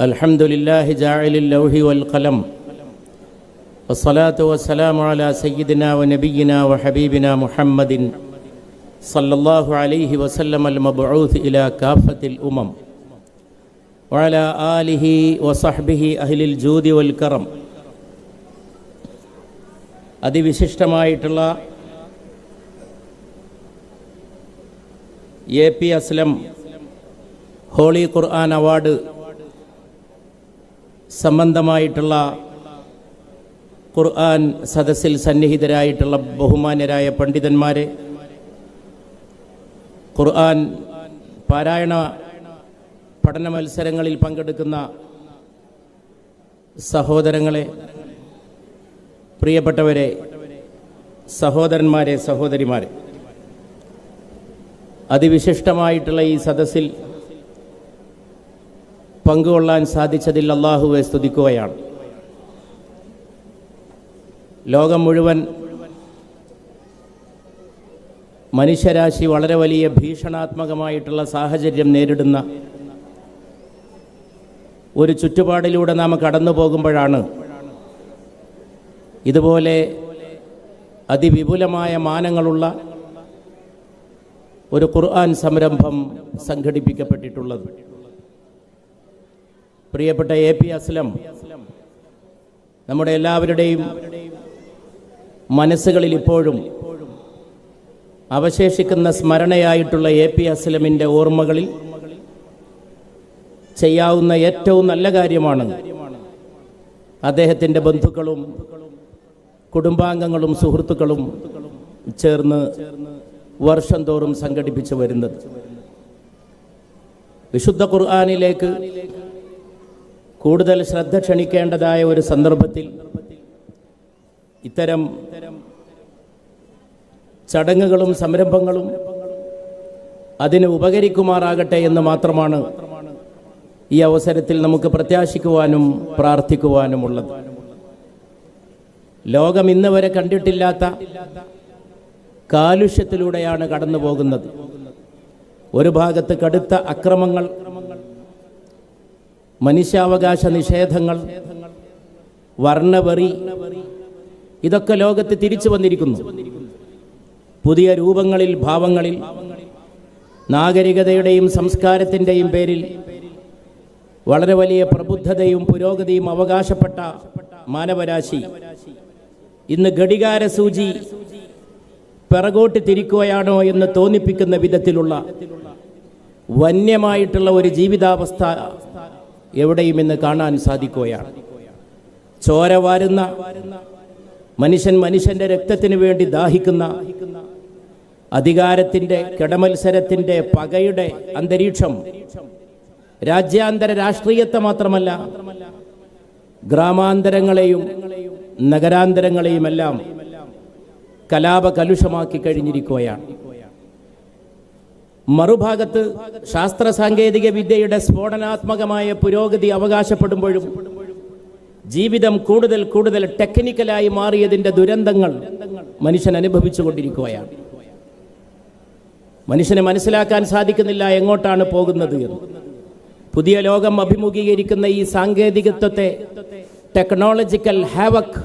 الحمد لله جاعل اللوح والقلم والصلاة والسلام على سيدنا ونبينا وحبيبنا محمد صلى الله عليه وسلم المبعوث إلى كافة الأمم وعلى آله وصحبه أهل الجود والكرم അതിവിശിഷ്ടമായിട്ടുള്ള A P Aslam holy Quran award സംബന്ധമായിട്ടുള്ള ഖുർആൻ സദസ്സിൽ സന്നിഹിതരായിട്ടുള്ള ബഹുമാന്യരായ പണ്ഡിതന്മാരെ ഖുർആൻ പാരായണ പഠന മത്സരങ്ങളിൽ പങ്കെടുക്കുന്ന സഹോദരങ്ങളെ പ്രിയപ്പെട്ടവരെ സഹോദരന്മാരെ സഹോദരിമാരെ അതിവിശിഷ്ടമായിട്ടുള്ള ഈ സദസ്സിൽ പങ്കുകൊള്ളാൻ സാധിച്ചതിൽ അള്ളാഹുവെ സ്തുതിക്കുകയാണ്. ലോകം മുഴുവൻ മനുഷ്യരാശി വളരെ വലിയ ഭീഷണാത്മകമായിട്ടുള്ള സാഹചര്യം നേരിടുന്ന ഒരു ചുറ്റുപാടിലൂടെ നാം കടന്നു പോകുമ്പോഴാണ് ഇതുപോലെ അതിവിപുലമായ മാനങ്ങളുള്ള ഒരു ഖുർആൻ സംരംഭം സംഘടിപ്പിക്കപ്പെട്ടിട്ടുള്ളത്. പ്രിയപ്പെട്ട എ പി അസ്ലം നമ്മുടെ എല്ലാവരുടെയും മനസ്സുകളിൽ ഇപ്പോഴും അവശേഷിക്കുന്ന സ്മരണയായിട്ടുള്ള എ പി അസ്ലമിന്റെ ഓർമ്മകളിൽ ചെയ്യാവുന്ന ഏറ്റവും നല്ല കാര്യമാണ് അദ്ദേഹത്തിന്റെ ബന്ധുക്കളും കുടുംബാംഗങ്ങളും സുഹൃത്തുക്കളും ചേർന്ന് വർഷം തോറും സംഘടിപ്പിച്ചു വരുന്നത്. വിശുദ്ധ ഖുർആാനിലേക്ക് കൂടുതൽ ശ്രദ്ധ ക്ഷണിക്കേണ്ടതായ ഒരു സന്ദർഭത്തിൽ ഇത്തരം ചടങ്ങുകളും സംരംഭങ്ങളും അതിന് ഉപകരിക്കുമാറാകട്ടെ എന്ന് മാത്രമാണ് ഈ അവസരത്തിൽ നമുക്ക് പ്രത്യാശിക്കുവാനും പ്രാർത്ഥിക്കുവാനുമുള്ളത്. ലോകം ഇന്ന് വരെ കണ്ടിട്ടില്ലാത്ത കാലുഷ്യത്തിലൂടെയാണ് കടന്നു പോകുന്നത് ഒരു ഭാഗത്ത് കടുത്ത അക്രമങ്ങൾ മനുഷ്യാവകാശ നിഷേധങ്ങൾ വർണവെറി ഇതൊക്കെ ലോകത്ത് തിരിച്ചു വന്നിരിക്കുന്നു. പുതിയ രൂപങ്ങളിൽ ഭാവങ്ങളിൽ നാഗരികതയുടെയും സംസ്കാരത്തിന്റെയും പേരിൽ വളരെ വലിയ പ്രബുദ്ധതയും പുരോഗതിയും അവകാശപ്പെട്ട മാനവരാശി ഇന്ന് ഘടികാര സൂചി പിറകോട്ട് തിരിക്കുകയാണോ എന്ന് തോന്നിപ്പിക്കുന്ന വിധത്തിലുള്ള വന്യമായിട്ടുള്ള ഒരു ജീവിതാവസ്ഥ എവിടെയും ഇന്ന് കാണാൻ സാധിക്കുകയാണ്. ചോര വാരുന്ന മനുഷ്യൻ മനുഷ്യന്റെ രക്തത്തിന് വേണ്ടി ദാഹിക്കുന്ന അധികാരത്തിന്റെ കിടമത്സരത്തിന്റെ പകയുടെ അന്തരീക്ഷം രാജ്യാന്തര രാഷ്ട്രീയത്തെ മാത്രമല്ല ഗ്രാമാന്തരങ്ങളെയും നഗരാന്തരങ്ങളെയുമെല്ലാം കലാപ കലുഷമാക്കി കഴിഞ്ഞിരിക്കുകയാണ്. മറുഭാഗത്ത് ശാസ്ത്ര സാങ്കേതിക വിദ്യയുടെ സ്ഫോടനാത്മകമായ പുരോഗതി അവകാശപ്പെടുമ്പോഴും ജീവിതം കൂടുതൽ കൂടുതൽ ടെക്നിക്കലായി മാറിയതിന്റെ ദുരന്തങ്ങൾ മനുഷ്യൻ അനുഭവിച്ചുകൊണ്ടിരിക്കുകയാണ്. മനുഷ്യനെ മനസ്സിലാക്കാൻ സാധിക്കുന്നില്ല എങ്ങോട്ടാണ് പോകുന്നത് എന്ന്. പുതിയ ലോകം അഭിമുഖീകരിക്കുന്ന ഈ സാങ്കേതികത്വത്തെ ടെക്നോളജിക്കൽ ഹാവക്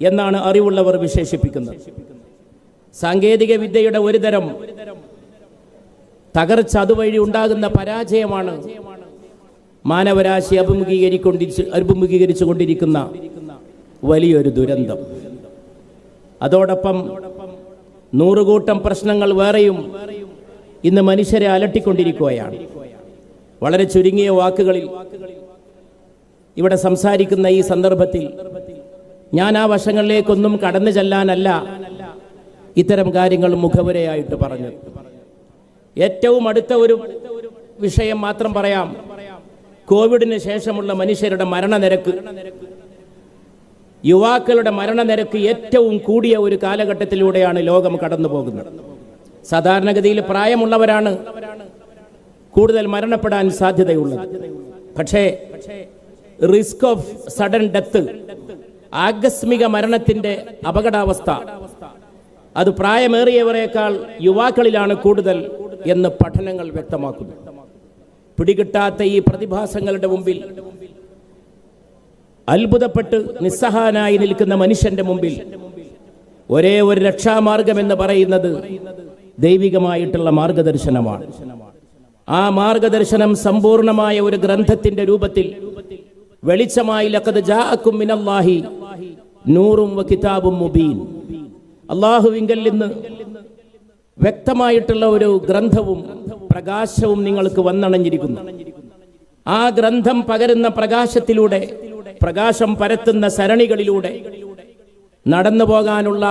എന്നാണ് അറിവുള്ളവർ വിശേഷിപ്പിക്കുന്നത്. സാങ്കേതിക വിദ്യയുടെ ഒരു തരം തകർച്ച അതുവഴി ഉണ്ടാകുന്ന പരാജയമാണ്. മാനവരാശി അഭിമുഖീകരിക്കൊണ്ടിരിച്ച് അഭിമുഖീകരിച്ചു കൊണ്ടിരിക്കുന്ന വലിയൊരു ദുരന്തം. അതോടൊപ്പം നൂറുകൂട്ടം പ്രശ്നങ്ങൾ വേറെയും ഇന്ന് മനുഷ്യരെ അലട്ടിക്കൊണ്ടിരിക്കുകയാണ്. വളരെ ചുരുങ്ങിയ വാക്കുകളിൽ ഇവിടെ സംസാരിക്കുന്ന ഈ സന്ദർഭത്തിൽ ഞാൻ ആ വശങ്ങളിലേക്കൊന്നും കടന്നു ചെല്ലാനല്ല ഇത്തരം കാര്യങ്ങൾ മുഖവരയായിട്ട് പറഞ്ഞു ഏറ്റവും അടുത്ത ഒരു വിഷയം മാത്രം പറയാം. കോവിഡിന് ശേഷമുള്ള മനുഷ്യരുടെ മരണനിരക്ക്. യുവാക്കളുടെ മരണനിരക്ക് ഏറ്റവും കൂടിയ ഒരു കാലഘട്ടത്തിലൂടെയാണ് ലോകം കടന്നു പോകുന്നത് സാധാരണഗതിയിൽ പ്രായമുള്ളവരാണ് കൂടുതൽ മരണപ്പെടാൻ സാധ്യതയുള്ളത്. പക്ഷേ റിസ്ക് ഓഫ് സഡൻ ഡെത്ത് ആകസ്മിക മരണത്തിന്റെ അപകടാവസ്ഥ അത് പ്രായമേറിയവരെക്കാൾ യുവാക്കളിലാണ് കൂടുതൽ എന്ന് പഠനങ്ങൾ വ്യക്തമാക്കുന്നു. പിടികിട്ടാത്ത ഈ പ്രതിഭാസങ്ങളുടെ മുമ്പിൽ അത്ഭുതപ്പെട്ട് നിസ്സഹാനായി നിൽക്കുന്ന മനുഷ്യന്റെ മുമ്പിൽ ഒരേ ഒരു രക്ഷാമാർഗം എന്ന് പറയുന്നത് ദൈവികമായിട്ടുള്ള മാർഗദർശനമാണ്. ആ മാർഗദർശനം സമ്പൂർണമായ ഒരു ഗ്രന്ഥത്തിന്റെ രൂപത്തിൽ വെളിച്ചമായി ലക്കത് ജാഅക്കും മിനല്ലാഹി നൂറും കിതാബും മുബീൻ. അള്ളാഹുവിങ്കൽ നിന്ന് വ്യക്തമായിട്ടുള്ള ഒരു ഗ്രന്ഥവും പ്രകാശവും നിങ്ങൾക്ക് വന്നണഞ്ഞിരിക്കുന്നു. ആ ഗ്രന്ഥം പകരുന്ന പ്രകാശത്തിലൂടെ പ്രകാശം പരത്തുന്ന സരണികളിലൂടെ നടന്നു പോകാനുള്ള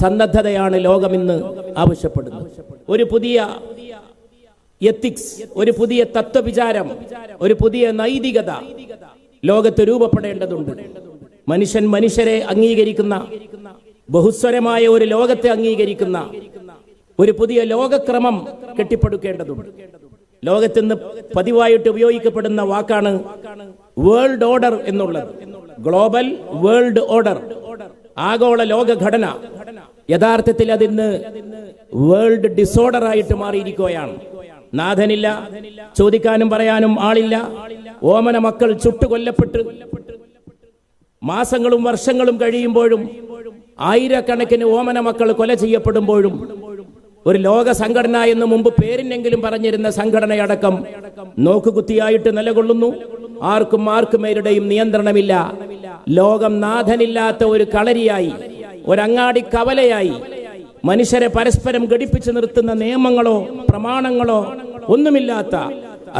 സന്നദ്ധതയാണ് ലോകമിന്ന് ആവശ്യപ്പെടുന്നത്. ഒരു പുതിയ എത്തിക്സ് ഒരു പുതിയ തത്വവിചാരം ഒരു പുതിയ നൈതികത ലോകത്ത് രൂപപ്പെടേണ്ടതുണ്ട്. മനുഷ്യൻ മനുഷ്യരെ അംഗീകരിക്കുന്ന ബഹുസ്വരമായ ഒരു ലോകത്തെ അംഗീകരിക്കുന്ന ഒരു പുതിയ ലോകക്രമം കെട്ടിപ്പടുക്കേണ്ടതുണ്ട്. ലോകത്തിന്ന് പതിവായിട്ട് ഉപയോഗിക്കപ്പെടുന്ന വാക്കാണ് വേൾഡ് ഓർഡർ എന്നുള്ളത്. ഗ്ലോബൽ വേൾഡ് ഓർഡർ ആഗോള ലോകഘടന. യഥാർത്ഥത്തിൽ അതിന്ന് വേൾഡ് ഡിസോർഡർ ആയിട്ട് മാറിയിരിക്കുകയാണ്. നാഥനില്ല ചോദിക്കാനും പറയാനും ആളില്ല. ഓമന മക്കൾ ചുട്ടുകൊല്ലപ്പെട്ട് മാസങ്ങളും വർഷങ്ങളും കഴിയുമ്പോഴും ആയിരക്കണക്കിന് ഓമന മക്കൾ കൊല ചെയ്യപ്പെടുമ്പോഴും ഒരു ലോക സംഘടന എന്ന് മുമ്പ് പേരിനെങ്കിലും പറഞ്ഞിരുന്ന സംഘടനയടക്കം നോക്കുകുത്തിയായിട്ട് നിലകൊള്ളുന്നു. ആർക്കും ആർക്കുമേരുടെയും നിയന്ത്രണമില്ല. ലോകം നാഥനില്ലാത്ത ഒരു കളരിയായി ഒരങ്ങാടി കവലയായി മനുഷ്യരെ പരസ്പരം ഘടിപ്പിച്ചു നിർത്തുന്ന നിയമങ്ങളോ പ്രമാണങ്ങളോ ഒന്നുമില്ലാത്ത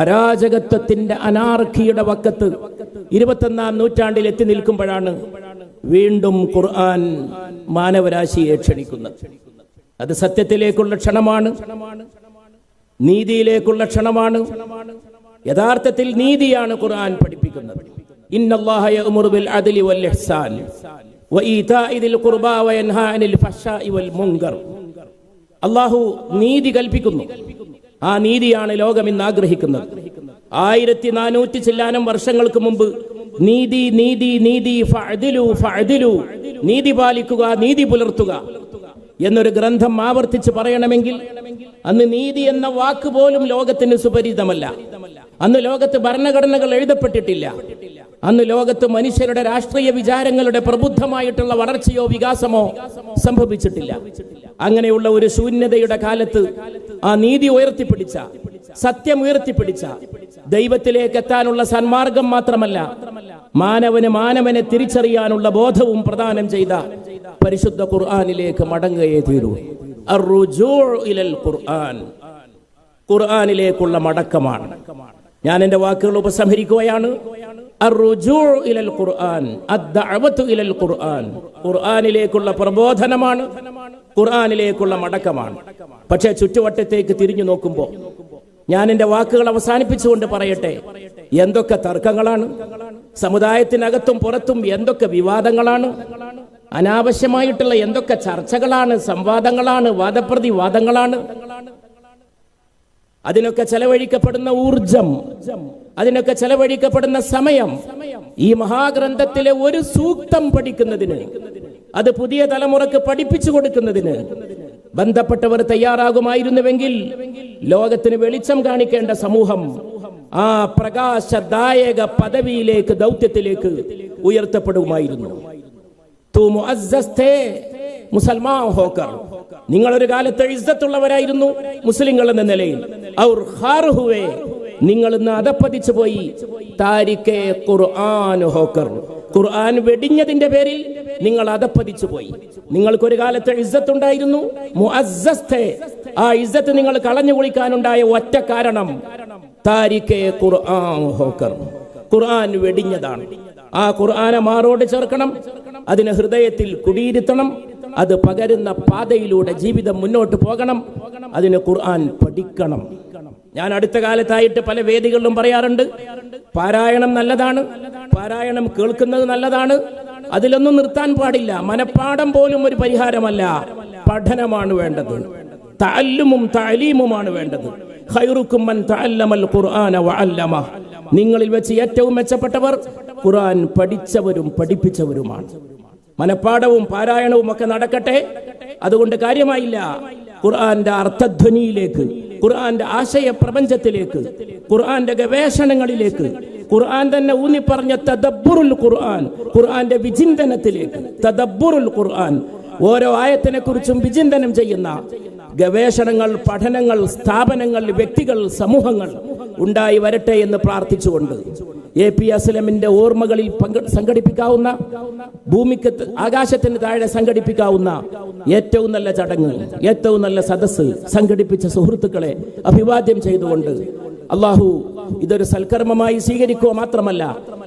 അരാജകത്വത്തിന്റെ അനാർക്കിയുടെ വക്കത്ത് ഇരുപത്തൊന്നാം നൂറ്റാണ്ടിൽ എത്തി നിൽക്കുമ്പോഴാണ് വീണ്ടും ഖുർആൻ മാനവരാശിയെ ക്ഷണിക്കുന്നത്. അത് സത്യത്തിലേക്കുള്ള ക്ഷണമാണ്. നീതിയിലേക്കുള്ള ക്ഷണമാണ്. യഥാർത്ഥത്തിൽ നീതിയാണ് ഖുർആൻ പഠിപ്പിക്കുന്നത്. അള്ളാഹു നീതി കൽപ്പിക്കുന്നു. ആ നീതിയാണ് ലോകം ഇന്ന് ആഗ്രഹിക്കുന്നത്. ആയിരത്തി നാനൂറ്റി ചില്ലാനം വർഷങ്ങൾക്ക് മുമ്പ് നീതി നീതി നീതി നീതി പാലിക്കുക നീതി പുലർത്തുക. എന്നൊരു ഗ്രന്ഥം ആവർത്തിച്ച് പറയണമെങ്കിൽ അന്ന് നീതി എന്ന വാക്ക് പോലും ലോകത്തിന് സുപരിതമല്ല അന്ന് ലോകത്ത് ഭരണഘടനകൾ എഴുതപ്പെട്ടിട്ടില്ല. അന്ന് ലോകത്ത് മനുഷ്യരുടെ രാഷ്ട്രീയ വിചാരങ്ങളുടെ പ്രബുദ്ധമായിട്ടുള്ള വളർച്ചയോ വികാസമോ സംഭവിച്ചിട്ടില്ല. അങ്ങനെയുള്ള ഒരു ശൂന്യതയുടെ കാലത്ത് ആ നീതി ഉയർത്തിപ്പിടിച്ച സത്യം ഉയർത്തിപ്പിടിച്ച ദൈവത്തിലേക്ക് എത്താനുള്ള സന്മാർഗം മാത്രമല്ല മാനവന് മാനവനെ തിരിച്ചറിയാനുള്ള ബോധവും പ്രദാനം ചെയ്ത പരിശുദ്ധ ഖുർആാനിലേക്ക് മടങ്ങുകയേ തീരൂ. ഖുർആൻ. ഖുർആാനിലേക്കുള്ള മടക്കമാണ്. ഞാൻ എന്റെ വാക്കുകൾ ഉപസംഹരിക്കുകയാണ്. ഖുർആാനിലേക്കുള്ള പ്രബോധനമാണ്. ഖുർആാനിലേക്കുള്ള മടക്കമാണ്. പക്ഷേ ചുറ്റുവട്ടത്തേക്ക് തിരിഞ്ഞു നോക്കുമ്പോൾ ഞാൻ എന്റെ വാക്കുകൾ അവസാനിപ്പിച്ചുകൊണ്ട് പറയട്ടെ എന്തൊക്കെ തർക്കങ്ങളാണ്? സമുദായത്തിനകത്തും പുറത്തും എന്തൊക്കെ വിവാദങ്ങളാണ്? അനാവശ്യമായിട്ടുള്ള എന്തൊക്കെ ചർച്ചകളാണ് സംവാദങ്ങളാണ് വാദപ്രതിവാദങ്ങളാണ്? അതിനൊക്കെ ചെലവഴിക്കപ്പെടുന്ന ഊർജം അതിനൊക്കെ ചെലവഴിക്കപ്പെടുന്ന സമയം ഈ മഹാഗ്രന്ഥത്തിലെ ഒരു സൂക്തം പഠിക്കുന്നതിന് അത് പുതിയ തലമുറയ്ക്ക് പഠിപ്പിച്ചു കൊടുക്കുന്നതിന് ബന്ധപ്പെട്ടവർ തയ്യാറാകുമായിരുന്നുവെങ്കിൽ ലോകത്തിന് വെളിച്ചം കാണിക്കേണ്ട സമൂഹം ആ പ്രകാശദായക പദവിയിലേക്ക് ദൗത്യത്തിലേക്ക് ഉയർത്തപ്പെടുമായിരുന്നു. മുസൽമാൻ ഹോക്കർ. നിങ്ങൾ ഒരു കാലത്ത് ഇസ്സത്തുള്ളവരായിരുന്നു മുസ്ലിങ്ങൾ എന്ന നിലയിൽ. ഔർ ഹാർഹുവേ നിങ്ങൾ ഇന്ന് അതപ്പതിച്ചു പോയി താരിഖേ ഖുർആൻ ഹോക്കർ. ഖുർആൻ വെടിഞ്ഞതിന്റെ പേരിൽ നിങ്ങൾ അതപ്പതിച്ചു പോയി. നിങ്ങൾക്കൊരു കാലത്ത് ഇസ്സത്ത് ഉണ്ടായിരുന്നു. ആ ഇസ്സത്ത് നിങ്ങൾ കളഞ്ഞു കുളിക്കാനുണ്ടായ ഒറ്റ കാരണം താരിക്കെ ഖുർആൻ ഹോക്കർ. ഖുർആൻ വെടിഞ്ഞതാണ്. ആ ഖുർആനെ മാറോട് ചേർക്കണം. അതിനെ ഹൃദയത്തിൽ കുടിയിരുത്തണം. അത് പകരുന്ന പാതയിലൂടെ ജീവിതം മുന്നോട്ട് പോകണം. അതിന് ഖുർആൻ പഠിക്കണം. ഞാൻ അടുത്ത കാലത്തായിട്ട് പല വേദികളിലും പറയാറുണ്ട് പാരായണം നല്ലതാണ് പാരായണം കേൾക്കുന്നത് നല്ലതാണ്. അതിലൊന്നും നിർത്താൻ പാടില്ല. മനപ്പാടം പോലും ഒരു പരിഹാരമല്ല. പഠനമാണ് വേണ്ടത്. തഅല്ലുമും താലീമുമാണ് വേണ്ടത്. ഖൈറുക്കും മൻ തഅല്ലമൽ ഖുർആന വഅല്ലമ. നിങ്ങളിൽ വെച്ച് ഏറ്റവും മെച്ചപ്പെട്ടവർ ഖുർആൻ പഠിച്ചവരും പഠിപ്പിച്ചവരുമാണ്. മനഃപ്പാടവും പാരായണവും ഒക്കെ നടക്കട്ടെ? അതുകൊണ്ട് കാര്യമായില്ല. ഖുർആന്റെ അർത്ഥധ്വനിയിലേക്ക് ഖുർആന്റെ ആശയ പ്രപഞ്ചത്തിലേക്ക് ഖുർആന്റെ ഗവേഷണങ്ങളിലേക്ക് ഖുർആൻ തന്നെ ഊന്നിപ്പറഞ്ഞ തദബ്ബുറുൽ ഖുർആൻ ഖുർആന്റെ വിചിന്തനത്തിലേക്ക് തദബ്ബുറുൽ ഖുർആൻ. ഓരോ ആയത്തിനെ കുറിച്ചും വിചിന്തനം ചെയ്യുന്ന ഗവേഷണങ്ങൾ പഠനങ്ങൾ സ്ഥാപനങ്ങൾ വ്യക്തികൾ സമൂഹങ്ങൾ ഉണ്ടായി വരട്ടെ എന്ന് പ്രാർത്ഥിച്ചുകൊണ്ട് എ പി അസ്ലമിന്റെ ഓർമ്മകളിൽ സംഘടിപ്പിക്കാവുന്ന ഭൂമിക്ക് ആകാശത്തിന് താഴെ സംഘടിപ്പിക്കാവുന്ന ഏറ്റവും നല്ല ചടങ്ങ് ഏറ്റവും നല്ല സദസ്സ് സംഘടിപ്പിച്ച സുഹൃത്തുക്കളെ അഭിവാദ്യം ചെയ്തുകൊണ്ട് അള്ളാഹു ഇതൊരു സൽക്കർമ്മമായി സ്വീകരിക്കുക മാത്രമല്ല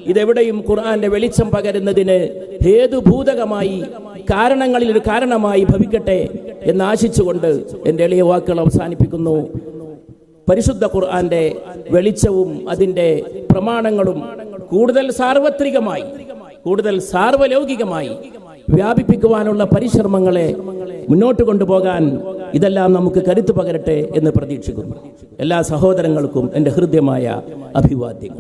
ഇതെവിടെയും ഖുർആന്റെ വെളിച്ചം പകരുന്നതിന് ഹേതുഭൂതകമായി കാരണങ്ങളിൽ ഒരു കാരണമായി ഭവിക്കട്ടെ എന്ന് ആശിച്ചുകൊണ്ട് എന്റെ എളിയ വാക്കുകൾ അവസാനിപ്പിക്കുന്നു. പരിശുദ്ധ ഖുർആന്റെ വെളിച്ചവും അതിന്റെ പ്രമാണങ്ങളും കൂടുതൽ സാർവത്രികമായി കൂടുതൽ സാർവലൗകികമായി വ്യാപിപ്പിക്കുവാനുള്ള പരിശ്രമങ്ങളെ മുന്നോട്ട് കൊണ്ടുപോകാൻ ഇതെല്ലാം നമുക്ക് കരുത്തു പകരട്ടെ എന്ന് പ്രതീക്ഷിക്കുന്നു. എല്ലാ സഹോദരങ്ങൾക്കും എന്റെ ഹൃദ്യമായ അഭിവാദ്യം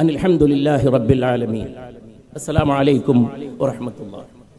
അനിൽഹമുല്ലാഹി റബ്ബിൽ ആലമീൻ. അസ്സലാമലൈക്കും വറഹമത്തുള്ള